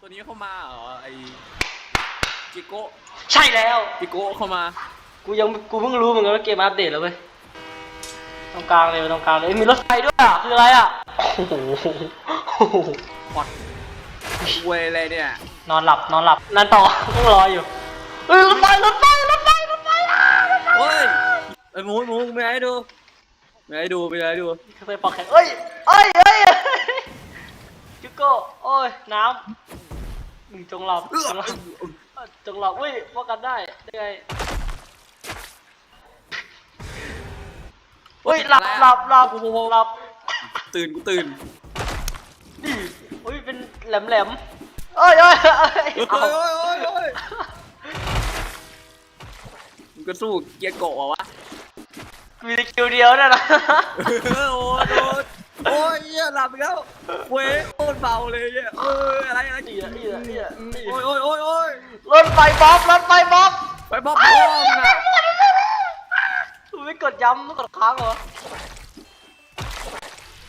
ตัวนี้เข้ามาเหรอไอ้จิโก้ใช่แล้ว จิโก้เข้ามา กูยังกูเพิ่งรู้เหมือนกันว่าเกมอัปเดตแล้วเว้ยตรงกลางเลยตรงกลางเลยเอ้ยมีรถไฟด้วยอะคืออะไรอะโอ้โหโอ้โหพอดเวยอะไรเนี่ย นอนหลับนอนหลับนั่นต่อ ต้องรออยู่เฮ้ยรถไฟรถไฟรถไฟรถไฟอะรถไฟเฮ้ยไอ้หมูหมูไม่ให้ดูไม่ให้ดูไม่ให้ดูรถไฟปอกแข็งเอ้ยเอ้ยเอ้ยจุกโก้โอ้ยน้ำ มึงจงหลับจงหลับจงหลับเว้ยว่ากันได้ได้ไงเฮ้ยหลับหลับหลับหลับตื่นกูตื่นดิอุ้ยเป็นแหลมแหลมๆเอ้ยเอ้ยเอ้ยเฮ้ยเอาเฮ้ยเฮ้ยเฮ้ยมึงก็สู้เกียร์โกะเหรอวะมีแต่คิวเดียวน่ะนะโอ้โดนโอ้ยเหี้ยหลับอีกแล้วเว้ยโคตร เบาเลยเนี่ยเอออะไรอะไรอีอะอีอะอีอะอีโอ้ยอะโอ้ยโอ้ยโอ้ยรถไฟบ๊อบรถไฟบ๊อบไปบอบพ่อมึงอะไม่กดย้ำต้องกดค้างเหรอ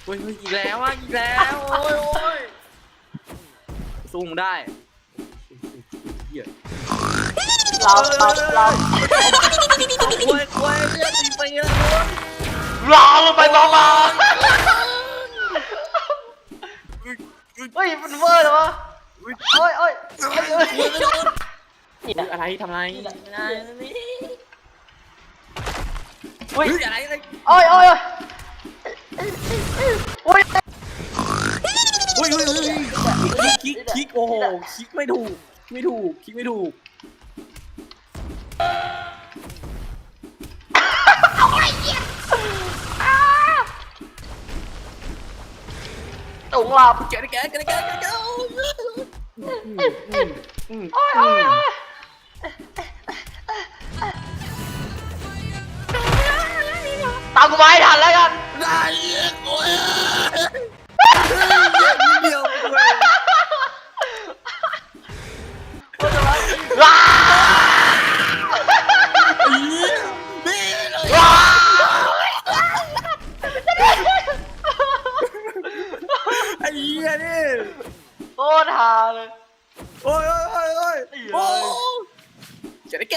เฮ้ยอีกแล้วอะอีกแล้วโอ้ยโอ้ยสู้มึงได้เหี้ยหลับหลับหลับโอ้ยโอ้ยเนี่ยตีไปเลยหลับรถไฟบ๊อบมาเฮ้ ยมันเวอร์เหรอวะโอ้ยโอ้ยโอ้ยโอ้ยนี่นะอะไรทำไรนี่นะนี่นะนี่เฮ้อุ้ยอะไรอะไรโอ้ยโอ้ยโอ้ยเฮ้ยเฮ้ยเฮ้ยคิกคิกโอ้โหคิกไม่ถูก ไม่ถูก คิกไม่ถูก ตุงหลับแกะแกะแกะแกะแกะโอ้ยโอ้ยโอ้ยตามกูมาให้ทันแล้วกัน ตรฮาเลย โอ้ยโอ้ยโอ้ยโอ้ยโอ้ยแก